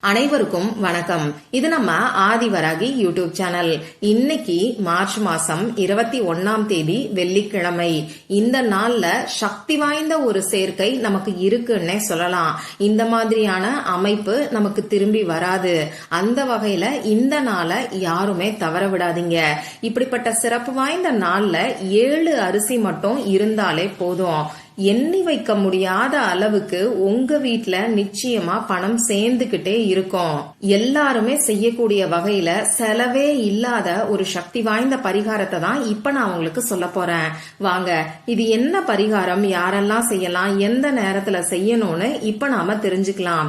அனைவருக்கும் வணக்கம். இது நம்ம ஆதிவராகி யூடியூப் சேனல். இன்னைக்கு மார்ச் மாசம் இருபத்தி ஒன்னாம் தேதி வெள்ளிக்கிழமை. இந்த நாள்ல சக்தி வாய்ந்த ஒரு சேர்க்கை நமக்கு இருக்குன்னே சொல்லலாம். இந்த மாதிரியான அமைப்பு நமக்கு திரும்பி வராது. அந்த வகையில இந்த நாளை யாருமே தவற விடாதீங்க. இப்படிப்பட்ட சிறப்பு வாய்ந்த நாள்ல ஏழு அரிசி மட்டும் இருந்தாலே போதும். எண்ணி வைக்க முடியாத அளவுக்கு உங்க வீட்ல நிச்சயமா பணம் சேர்ந்துகிட்டே இருக்கும். எல்லாருமே செய்யக்கூடிய வகையில செலவே இல்லாத ஒரு சக்தி வாய்ந்த பரிகாரத்தை தான் இப்ப நான் உங்களுக்கு சொல்ல போறேன். வாங்க இது என்ன பரிகாரம்? யாரெல்லாம் செய்யலாம்? எந்த நேரத்துல செய்யணும்னு இப்ப நாம தெரிஞ்சுக்கலாம்.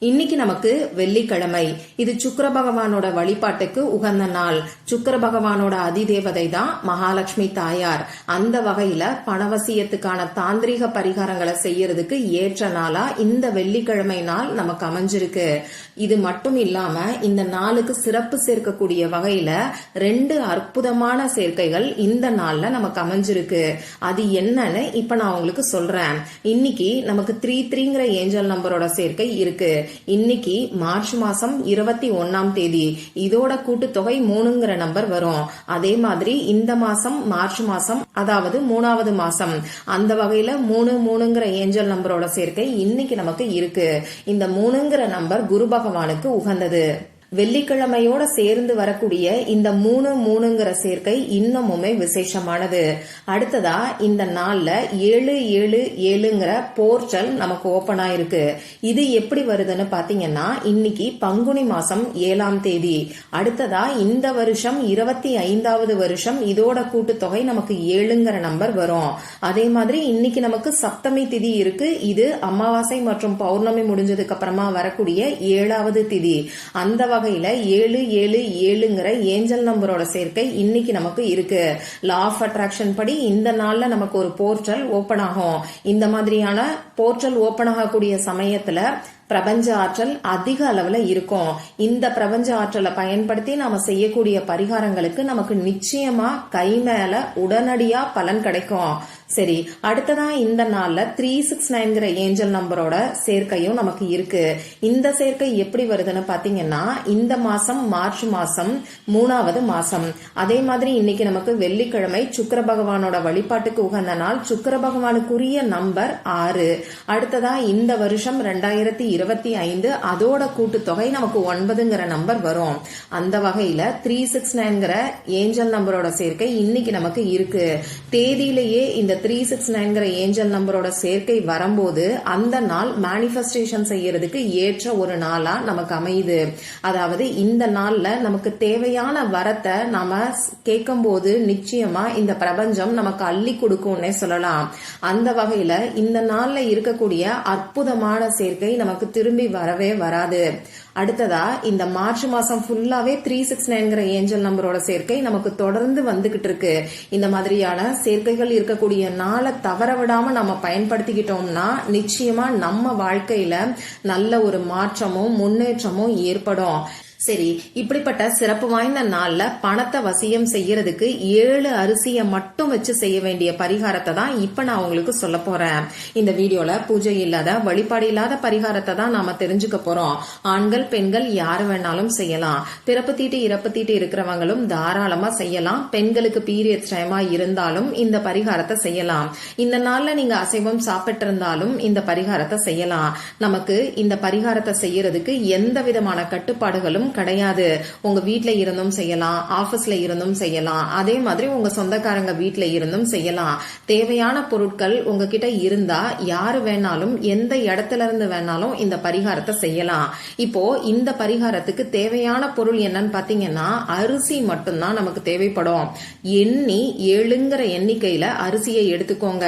இன்னைக்கு நமக்கு வெள்ளிக்கிழமை. இது சுக்கர பகவானோட வழிபாட்டுக்கு உகந்த நாள். சுக்கர பகவானோட அதிதேவதை தான் மகாலட்சுமி தாயார். அந்த வகையில பணவசியத்துக்கான தாந்திரிக பரிகாரங்களை செய்யறதுக்கு ஏற்ற நாளா இந்த வெள்ளிக்கிழமை நாள் நமக்கு அமைஞ்சிருக்கு. இது மட்டும் இல்லாம இந்த நாளுக்கு சிறப்பு சேர்க்கக்கூடிய வகையில ரெண்டு அற்புதமான சேர்க்கைகள் இந்த நாள்ல நமக்கு அமைஞ்சிருக்கு. அது என்னன்னு இப்ப நான் உங்களுக்கு சொல்றேன். இன்னைக்கு நமக்கு த்ரீ த்ரீங்கிற ஏஞ்சல் நம்பரோட சேர்க்கை இருக்கு. இன்னைக்கு மார்ச் மாசம் இருபத்தி ஒன்னாம் தேதி. இதோட கூட்டுத்தொகை மூணுங்கிற நம்பர் வரும். அதே மாதிரி இந்த மாசம் மார்ச் மாசம் அதாவது மூணாவது மாசம். அந்த வகையில மூணு மூணுங்கிற ஏஞ்சல் நம்பரோட சேர்க்கை இன்னைக்கு நமக்கு இருக்கு. இந்த மூணுங்கிற நம்பர் குரு பகவானுக்கு உகந்தது. வெள்ளிக்கிழமையோட சேர்ந்து வரக்கூடிய இந்த மூணு மூணுங்கிற சேர்க்கை இன்னமுமே விசேஷமானது. அடுத்ததா இந்த நாள்ல ஏழு ஏழு ஏழுங்கிற போர்ட்டல் நமக்கு ஓபன் ஆயிருக்கு. இது எப்படி வருதுன்னு பாத்தீங்கன்னா இன்னைக்கு பங்குனி மாசம் ஏழாம் தேதி. அடுத்ததா இந்த வருஷம் இருபத்தி ஐந்தாவது வருஷம் இதோட கூட்டுத்தொகை நமக்கு ஏழுங்கிற நம்பர் வரும். அதே மாதிரி இன்னைக்கு நமக்கு சப்தமி திதி இருக்கு. இது அமாவாசை மற்றும் பௌர்ணமி முடிஞ்சதுக்கு அப்புறமா வரக்கூடிய ஏழாவது திதி. அந்த வகையில ஏழு ஏழு ஏழுங்கிற ஏஞ்சல் நம்பரோட சேர்க்கை இன்னைக்கு நமக்கு இருக்கு. லா ஆஃப் அட்ராக்ஷன் படி இந்த நாள்ல நமக்கு ஒரு போர்ட்டல் ஓபன் ஆகும். இந்த மாதிரியான போர்ட்டல் ஓபன் ஆகக்கூடிய சமயத்துல பிரபஞ்ச ஆற்றல் அதிக அளவுல இருக்கும். இந்த பிரபஞ்ச ஆற்றலை பயன்படுத்தி நாம செய்யக்கூடிய பரிகாரங்களுக்கு நமக்கு நிச்சயமா கை மேல உடனடியா பலன் கிடைக்கும். சரி அடுத்ததா இந்த நாள்ல த்ரீ சிக்ஸ் நைன்கிற ஏஞ்சல் நம்பரோட சேர்க்கையும் நமக்கு இருக்கு. இந்த சேர்க்கை எப்படி வருதுன்னு பாத்தீங்கன்னா இந்த மாசம் மார்ச் மாசம் மூணாவது மாசம். அதே மாதிரி இன்னைக்கு நமக்கு வெள்ளிக்கிழமை சுக்கர பகவானோட வழிபாட்டுக்கு உகந்த நாள் சுக்கர பகவானுக்குரிய நம்பர் ஆறு. அடுத்ததா இந்த வருஷம் ரெண்டாயிரத்தி இருபத்தி ஐந்து அதோட கூட்டுத்தொகை நமக்கு ஒன்பதுங்கிற நம்பர் வரும். அந்த வகையில த்ரீ சிக்ஸ் நைன்கிற ஏஞ்சல் நம்பரோட சேர்க்கை இன்னைக்கு நமக்கு இருக்கு. தேதியிலேயே இந்த த்ரீ சிக்ஸ் நைன்கிற ஏஞ்சல் நம்பரோட சேர்க்கை வரும்போது அந்த நாள் மேனிஃபெஸ்டேஷன் செய்யறதுக்கு ஏற்ற ஒரு நாளா நமக்கு அமையுது. அதாவது இந்த நாள்ல நமக்கு தேவையான வரத்தை நாம கேட்கும் போது நிச்சயமா இந்த பிரபஞ்சம் நமக்கு அள்ளி கொடுக்கும்னே சொல்லலாம். அந்த வகையில இந்த நாள்ல இருக்கக்கூடிய அற்புதமான சேர்க்கை நமக்கு திரும்பி வரவே வராது. அடுத்ததா இந்த மார்ச் மாசம் ஃபுல்லாவே த்ரீ சிக்ஸ் நைன்கிற ஏஞ்சல் நம்பரோட சேர்க்கை நமக்கு தொடர்ந்து வந்துகிட்டு இருக்கு இந்த மாதிரியான சேர்க்கைகள் இருக்கக்கூடிய நாளை தவற விடாம நம்ம பயன்படுத்திக்கிட்டோம்னா நிச்சயமா நம்ம வாழ்க்கையில நல்ல ஒரு மாற்றமும் முன்னேற்றமும் ஏற்படும். சரி இப்படிப்பட்ட சிறப்பு வாய்ந்த நாள்ல பணத்தை வசியம் செய்யறதுக்கு ஏழு அரிசியை மட்டும் வச்சு செய்ய வேண்டிய பரிகாரத்தை தான் இப்ப நான் உங்களுக்கு சொல்ல போறேன். இந்த வீடியோல பூஜை இல்லாத வழிபாடு இல்லாத பரிகாரத்தை தான் நாம தெரிஞ்சுக்க போறோம். ஆண்கள் பெண்கள் யாரு வேணாலும் செய்யலாம். பிறப்பு தீட்டு இறப்பு தீட்டு இருக்கிறவங்களும் தாராளமா செய்யலாம். பெண்களுக்கு பீரியட் டைமா இருந்தாலும் இந்த பரிகாரத்தை செய்யலாம். இந்த நாள்ல நீங்க அசைவம் சாப்பிட்டு இருந்தாலும் இந்த பரிகாரத்தை செய்யலாம். நமக்கு இந்த பரிகாரத்தை செய்யறதுக்கு எந்த விதமான கட்டுப்பாடுகளும் கிடையாது. உங்க வீட்டுல இருந்தும் செய்யலாம் ஆபீஸ்ல இருந்தும் செய்யலாம். அதே மாதிரி உங்க சொந்தக்காரங்க வீட்ல இருந்தும் செய்யலாம். தேவையான பொருட்கள் உங்ககிட்ட இருந்தா யாரு வேணாலும் எந்த இடத்துல இருந்து வேணாலும் இந்த பரிகாரத்தை செய்யலாம். இப்போ இந்த பரிகாரத்துக்கு தேவையான பொருள் என்னன்னு பாத்தீங்கன்னா அரிசி மட்டும்தான் நமக்கு தேவைப்படும். எண்ணி ஏழுங்கிற எண்ணிக்கையில அரிசியை எடுத்துக்கோங்க.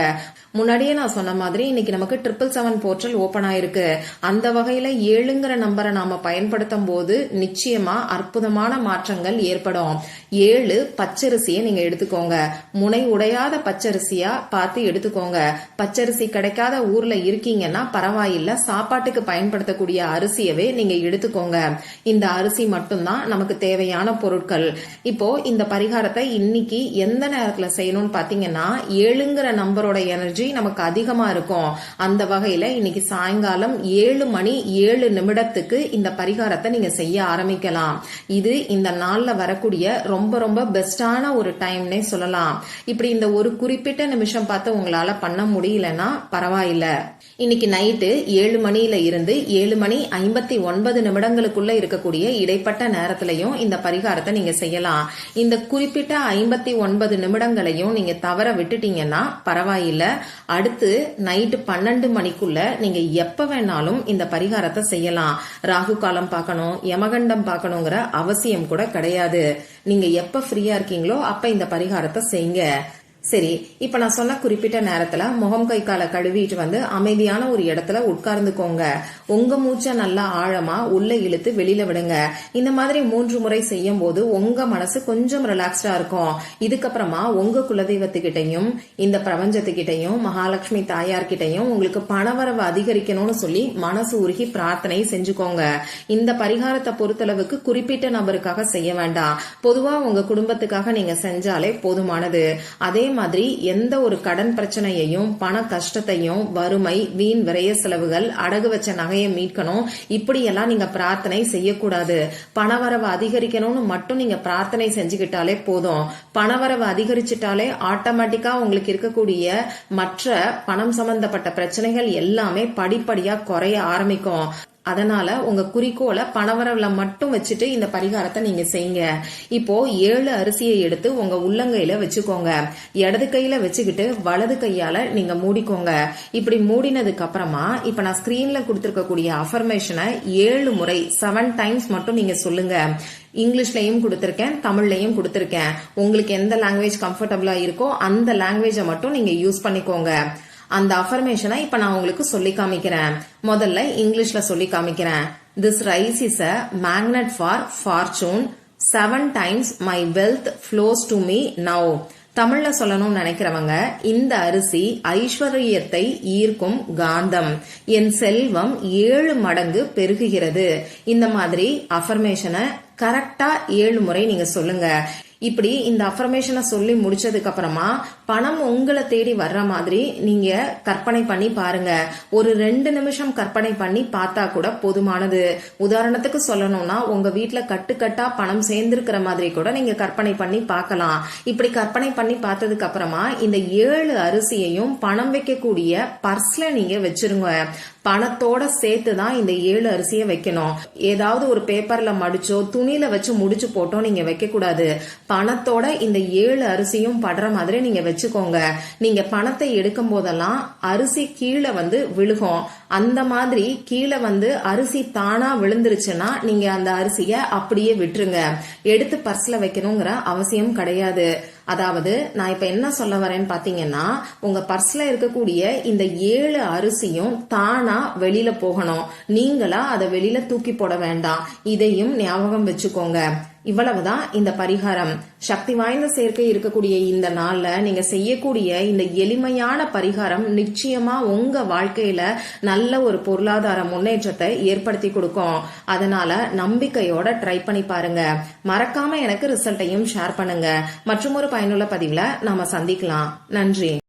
முன்னாடியே நான் சொன்ன மாதிரி இன்னைக்கு நமக்கு ட்ரிபிள் செவன் போர்ட்டல் ஓபன் ஆயிருக்கு. அந்த வகையில ஏழுங்கிற நம்பரை நாம பயன்படுத்தும் போது நிச்சயமா அற்புதமான மாற்றங்கள் ஏற்படும். ஏழு பச்சரிசியை நீங்க எடுத்துக்கோங்க. முனை உடையாத பச்சரிசியா பார்த்து எடுத்துக்கோங்க. பச்சரிசி கிடைக்காத ஊர்ல இருக்கீங்கன்னா பரவாயில்ல சாப்பாட்டுக்கு பயன்படுத்தக்கூடிய அரிசியவே நீங்க எடுத்துக்கோங்க. இந்த அரிசி மட்டும்தான் நமக்கு தேவையான பொருட்கள். இப்போ இந்த பரிகாரத்தை இன்னைக்கு எந்த நேரத்துல செய்யணும்னு பாத்தீங்கன்னா ஏழுங்கிற நம்பரோட எனர்ஜி நமக்கு அதிகமா இருக்கும். அந்த வகையில இன்னைக்கு சாயங்காலம் ஏழு மணி ஏழு நிமிடத்துக்கு இந்த பரிகாரத்தை நீங்க செய்ய ஆரம்பிக்கலாம். இது இந்த நாள்ல வரக்கூடிய ரொம்ப ரொம்ப பெஸ்டான ஒரு டைம்னே சொல்லலாம். இப்படி இந்த ஒரு குறிப்பிட்ட நிமிஷம் பார்த்து உங்களால பண்ண முடியலன்னா பரவாயில்ல. இன்னைக்கு நைட்டு ஏழு மணியில இருந்து ஏழு மணி ஐம்பத்தி ஒன்பது நிமிடங்களுக்குள்ள இருக்கக்கூடிய இடைப்பட்ட நேரத்திலையும் இந்த பரிகாரத்தை நீங்க செய்யலாம். இந்த குறிப்பிட்ட ஐம்பத்தி ஒன்பது நிமிடங்களையும் நீங்க தவற விட்டுட்டீங்கன்னா பரவாயில்ல. அடுத்து நைட்டு பன்னெண்டு மணிக்குள்ள நீங்க எப்ப வேணாலும் இந்த பரிகாரத்தை செய்யலாம். ராகு காலம் பார்க்கணும் யமகண்டம் பார்க்கணுங்கிற அவசியம் கூட கிடையாது. நீங்க எப்ப ஃப்ரீயா இருக்கீங்களோ அப்ப இந்த பரிகாரத்தை செய்யுங்க. சரி இப்ப நான் சொன்ன குறிப்பிட்ட நேரத்துல முகம் கை காலை கழுவிட்டு வந்து அமைதியான ஒரு இடத்துல உட்கார்ந்துக்கோங்க. உங்க மூச்சை நல்லா ஆழமா உள்ள இழுத்து வெளியில விடுங்க. இந்த மாதிரி மூன்று முறை செய்யும் போது உங்க மனசு கொஞ்சம் ரிலாக்ஸ்டா இருக்கும். இதுக்கப்புறமா உங்க குலதெய்வத்துக்கிட்டையும் இந்த பிரபஞ்சத்துக்கிட்டையும் மகாலட்சுமி தாயார்கிட்டையும் உங்களுக்கு பணவரவு அதிகரிக்கணும்னு சொல்லி மனசு உருகி பிரார்த்தனை செஞ்சுக்கோங்க. இந்த பரிகாரத்தை பொறுத்தளவுக்கு குறிப்பிட்ட நபருக்காக செய்ய வேண்டாம். பொதுவா உங்க குடும்பத்துக்காக நீங்க செஞ்சாலே போதுமானது. அதே மாதிரி எந்த ஒரு கடன் பிரச்சனையையும் பண கஷ்டத்தையும் வறுமை வீண் விரய செலவுகள் அடகு வச்ச நகையை மீட்கணும். இப்படியெல்லாம் நீங்க பிரார்த்தனை செய்யக்கூடாது. பணவரவு அதிகரிக்கணும்னு மட்டும் நீங்க பிரார்த்தனை செஞ்சுக்கிட்டாலே போதும். பணவரவு அதிகரிச்சிட்டாலே ஆட்டோமேட்டிக்கா உங்களுக்கு இருக்கக்கூடிய மற்ற பணம் சம்பந்தப்பட்ட பிரச்சனைகள் எல்லாமே படிப்படியா குறைய ஆரம்பிக்கும். அதனால உங்க குறிக்கோளை பணவரவுல மட்டும் வச்சுட்டு இந்த பரிகாரத்தை நீங்க செய்யுங்க. இப்போ ஏழு அரிசியை எடுத்து உங்க உள்ளங்கையில வச்சுக்கோங்க. இடது கையில வச்சுக்கிட்டு வலது கையால நீங்க மூடிக்கோங்க. இப்படி மூடினதுக்கு அப்புறமா இப்ப நான் ஸ்கிரீன்ல கொடுத்திருக்கக்கூடிய அஃபர்மேஷனை ஏழு முறை செவன் டைம்ஸ் மட்டும் நீங்க சொல்லுங்க. இங்கிலீஷ்லயும் கொடுத்துருக்கேன் தமிழ்லயும் கொடுத்துருக்கேன். உங்களுக்கு எந்த லாங்குவேஜ் கம்ஃபர்டபுளா இருக்கோ அந்த லாங்குவேஜை மட்டும் நீங்க யூஸ் பண்ணிக்கோங்க. அந்த அஃபர்மேஷனை இப்ப நான் உங்களுக்கு சொல்லி காமிக்கிறேன். முதல்ல இங்கிலீஷ்ல சொல்லி காமிக்கிறேன். This rice is a magnet for fortune seven times my wealth flows to me now தமிழ்ல சொல்லணும்னு நினைக்கிறவங்க இந்த அரிசி ஐஸ்வர்யத்தை ஈர்க்கும் காந்தம். என் செல்வம் ஏழு மடங்கு பெருகுகிறது. இந்த மாதிரி அஃபர்மேஷனை கரெக்டா ஏழு முறை நீங்க சொல்லுங்க. இப்படி இந்த அஃபர்மேஷனை சொல்லி முடிச்சதுக்கு அப்புறமா பணம் உங்களை தேடி வர்ற மாதிரி நீங்க கற்பனை பண்ணி பாருங்க. ஒரு ரெண்டு நிமிஷம் கற்பனை பண்ணி பார்த்தா கூட போதுமானது. உதாரணத்துக்கு சொல்லணும்னா உங்க வீட்டுல கட்டுக்கட்டா பணம் சேர்ந்திருக்கிற மாதிரி கூட நீங்க கற்பனை பண்ணி பார்க்கலாம். இப்படி கற்பனை பண்ணி பார்த்ததுக்கு அப்புறமா இந்த ஏழு அரிசியையும் பணம் வைக்கக்கூடிய பர்ஸ்ல நீங்க வச்சிருங்க. பணத்தோட சேர்த்து தான் இந்த ஏழு அரிசியை வைக்கணும். ஏதாவது ஒரு பேப்பர்ல மடிச்சோ துணியில வச்சு முடிச்சு போட்டோ நீங்க வைக்க கூடாது பணத்தோட இந்த ஏழு அரிசியும் படுற மாதிரி நீங்க வச்சுக்கோங்க. நீங்க பணத்தை எடுக்கும் போதெல்லாம் அரிசி கீழே வந்து விழுகும். அந்த மாதிரி கீழே வந்து அரிசி தானா விழுந்துருச்சுன்னா நீங்க அந்த அரிசிய அப்படியே விட்டுருங்க. எடுத்து பர்ஸ்ல வைக்கணுங்கிற அவசியம் கிடையாது. அதாவது நான் இப்ப என்ன சொல்ல வரேன்னு பாத்தீங்கன்னா உங்க பர்ஸ்ல இருக்கக்கூடிய இந்த ஏழு அரிசியும் தானா வெளியில போகணும். நீங்களா அதை வெளியில தூக்கி போட வேண்டாம். இதையும் ஞாபகம் வச்சுக்கோங்க. இவ்வளவுதான் இந்த பரிகாரம். சக்தி வாய்ந்த சேர்க்கை இருக்கக்கூடிய இந்த நாள்ல நீங்க செய்யக்கூடிய இந்த எளிமையான பரிகாரம் நிச்சயமா உங்க வாழ்க்கையில நல்ல ஒரு பொருளாதார முன்னேற்றத்தை ஏற்படுத்தி கொடுக்கும். அதனால நம்பிக்கையோட ட்ரை பண்ணி பாருங்க. மறக்காம எனக்கு ரிசல்ட்டையும் ஷேர் பண்ணுங்க. மற்றும் ஒரு பயனுள்ள பதிவுல நாம சந்திக்கலாம். நன்றி.